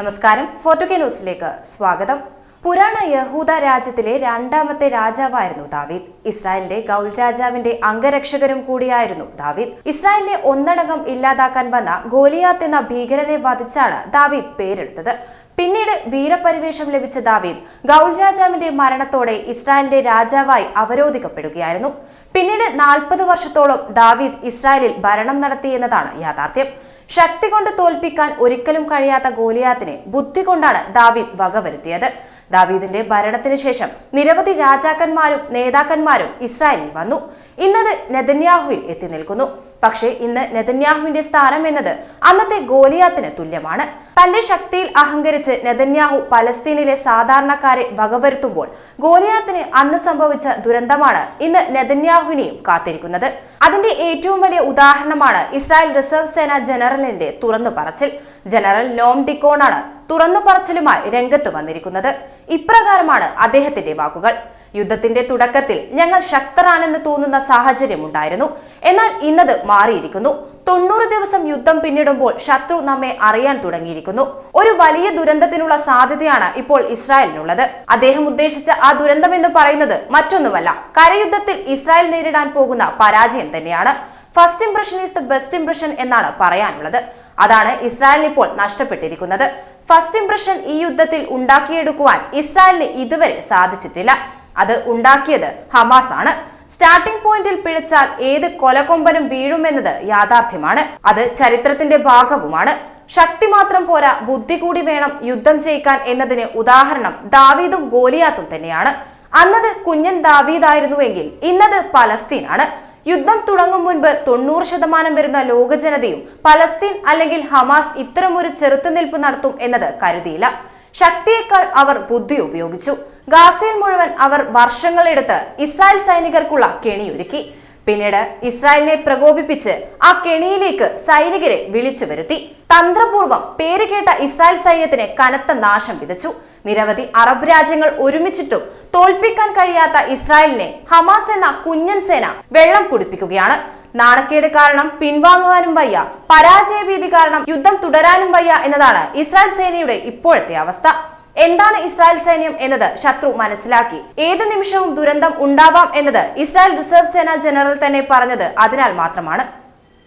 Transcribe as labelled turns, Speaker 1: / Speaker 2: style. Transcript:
Speaker 1: നമസ്കാരം. ഫോർട്ടുകെ ന്യൂസിലേക്ക് സ്വാഗതം. പുരാണ യഹൂദ രാജ്യത്തിലെ രണ്ടാമത്തെ രാജാവായിരുന്നു ദാവീദ്. ഇസ്രായേലിന്റെ ഗൗൾ രാജാവിന്റെ അംഗരക്ഷകരും കൂടിയായിരുന്നു ദാവീദ്. ഇസ്രായേലിനെ ഒന്നടങ്കം ഇല്ലാതാക്കാൻ വന്ന ഗോലിയാത്ത് എന്ന ഭീകരനെ വധിച്ചാണ് ദാവീദ് പേരെടുത്തത്. പിന്നീട് വീരപരിവേഷം ലഭിച്ച ദാവീദ് ഗൗൾ രാജാവിന്റെ മരണത്തോടെ ഇസ്രായേലിന്റെ രാജാവായി അവരോധിക്കപ്പെടുകയായിരുന്നു. പിന്നീട് നാൽപ്പത് വർഷത്തോളം ദാവീദ് ഇസ്രായേലിൽ ഭരണം നടത്തി എന്നതാണ് യാഥാർത്ഥ്യം. ശക്തി കൊണ്ട് തോൽപ്പിക്കാൻ ഒരിക്കലും കഴിയാത്ത ഗോലിയാത്തിനെ ബുദ്ധി കൊണ്ടാണ് ദാവീദ് വകവരുത്തിയത്. ദാവീദിന്റെ ഭരണത്തിന് ശേഷം നിരവധി രാജാക്കന്മാരും നേതാക്കന്മാരും ഇസ്രായേലിൽ വന്നു. ഇന്നത് നെതന്യാഹുവിൽ എത്തി നിൽക്കുന്നു. പക്ഷേ ഇന്ന് നെതന്യാഹുവിന്റെ സ്ഥാനം എന്നത് അന്നത്തെ ഗോലിയാത്തിന് തുല്യമാണ്. തന്റെ ശക്തിയിൽ അഹങ്കരിച്ച് നെതന്യാഹു പലസ്തീനിലെ സാധാരണക്കാരെ വകവരുത്തുമ്പോൾ ഗോലിയാത്തിന് അന്ന് സംഭവിച്ച ദുരന്തമാണ് ഇന്ന് നെതന്യാഹുവിനെയും കാത്തിരിക്കുന്നത്. അതിന്റെ ഏറ്റവും വലിയ ഉദാഹരണമാണ് ഇസ്രായേൽ റിസർവ് സേന ജനറലിന്റെ തുറന്നു പറച്ചിൽ ജനറൽ നോം ഡിക്കോണാണ് തുറന്നു പറച്ചിലുമായി രംഗത്ത് വന്നിരിക്കുന്നത്. ഇപ്രകാരമാണ് അദ്ദേഹത്തിന്റെ വാക്കുകൾ. യുദ്ധത്തിന്റെ തുടക്കത്തിൽ ഞങ്ങൾ ശക്തരാണെന്ന് തോന്നുന്ന സാഹചര്യം ഉണ്ടായിരുന്നു. എന്നാൽ ഇന്നത് മാറിയിരിക്കുന്നു. തൊണ്ണൂറ് ദിവസം യുദ്ധം പിന്നിടുമ്പോൾ ശത്രു നമ്മെ അറിയാൻ തുടങ്ങിയിരിക്കുന്നു. ഒരു വലിയ ദുരന്തത്തിനുള്ള സാധ്യതയാണ് ഇപ്പോൾ ഇസ്രായേലിനുള്ളത്. അദ്ദേഹം ഉദ്ദേശിച്ച ആ ദുരന്തം എന്ന് പറയുന്നത് മറ്റൊന്നുമല്ല. കരയുദ്ധത്തിൽ ഇസ്രായേൽ നേരിടാൻ പോകുന്ന പരാജയം തന്നെയാണ്. First impression is the best impression എന്നാണ് പറയാനുള്ളത്. അതാണ് ഇസ്രായേലിന് ഇപ്പോൾ നഷ്ടപ്പെട്ടിരിക്കുന്നത്. ഫസ്റ്റ് ഇംപ്രഷൻ ഈ യുദ്ധത്തിൽ ഉണ്ടാക്കിയെടുക്കുവാൻ ഇസ്രായേലിന് ഇതുവരെ സാധിച്ചിട്ടില്ല. അത് ഉണ്ടാക്കിയത് ഹമാസ് ആണ് സ്റ്റാർട്ടിംഗ് പോയിന്റിൽ പിഴച്ചാൽ ഏത് കൊലകൊമ്പനും വീഴുമെന്നത് യാഥാർത്ഥ്യമാണ്. അത് ചരിത്രത്തിന്റെ ഭാഗവുമാണ്. ശക്തി മാത്രം പോരാ ബുദ്ധി കൂടി വേണം യുദ്ധം ചെയ്യിക്കാൻ എന്നതിന് ഉദാഹരണം ദാവീദും ഗോലിയാത്തും തന്നെയാണ്. അന്നത് കുഞ്ഞൻ ദാവീദായിരുന്നുവെങ്കിൽ ഇന്നത് പലസ്തീനാണ്. യുദ്ധം തുടങ്ങും മുൻപ് തൊണ്ണൂറ് ശതമാനം വരുന്ന ലോകജനതയും പലസ്തീൻ അല്ലെങ്കിൽ ഹമാസ് ഇത്തരമൊരു ചെറുത്തുനിൽപ്പ് നടത്തും എന്നത് കരുതിയില്ല. ശക്തിയേക്കാൾ അവർ ബുദ്ധി ഉപയോഗിച്ചു. ഗാസയിൽ മുഴുവൻ അവർ വർഷങ്ങളെടുത്ത് ഇസ്രായേൽ സൈനികർക്കുള്ള കെണിയൊരുക്കി. പിന്നീട് ഇസ്രായേലിനെ പ്രകോപിപ്പിച്ച് ആ കെണിയിലേക്ക് സൈനികരെ വിളിച്ചു വരുത്തി. തന്ത്രപൂർവം പേരുകേട്ട ഇസ്രായേൽ സൈന്യത്തിന് കനത്ത നാശം വിതച്ചു. നിരവധി അറബ് രാജ്യങ്ങൾ ഒരുമിച്ചിട്ടും തോൽപ്പിക്കാൻ കഴിയാത്ത ഇസ്രായേലിനെ ഹമാസ് എന്ന കുഞ്ഞൻ സേന വെള്ളം കുടിപ്പിക്കുകയാണ്. നാണക്കേട് കാരണം പിൻവാങ്ങുവാനും വയ്യ പരാജയഭീതി കാരണം യുദ്ധം തുടരാനും വയ്യ എന്നതാണ് ഇസ്രായേൽ സേനയുടെ ഇപ്പോഴത്തെ അവസ്ഥ. എന്താണ് ഇസ്രായേൽ സൈന്യം എന്നത്? ശത്രു മനസ്സിലാക്കി. ഏത് നിമിഷവും ദുരന്തം ഉണ്ടാവാം എന്നത് ഇസ്രായേൽ റിസർവ് സേന ജനറൽ തന്നെ പറഞ്ഞത് അതിനാൽ മാത്രമാണ്.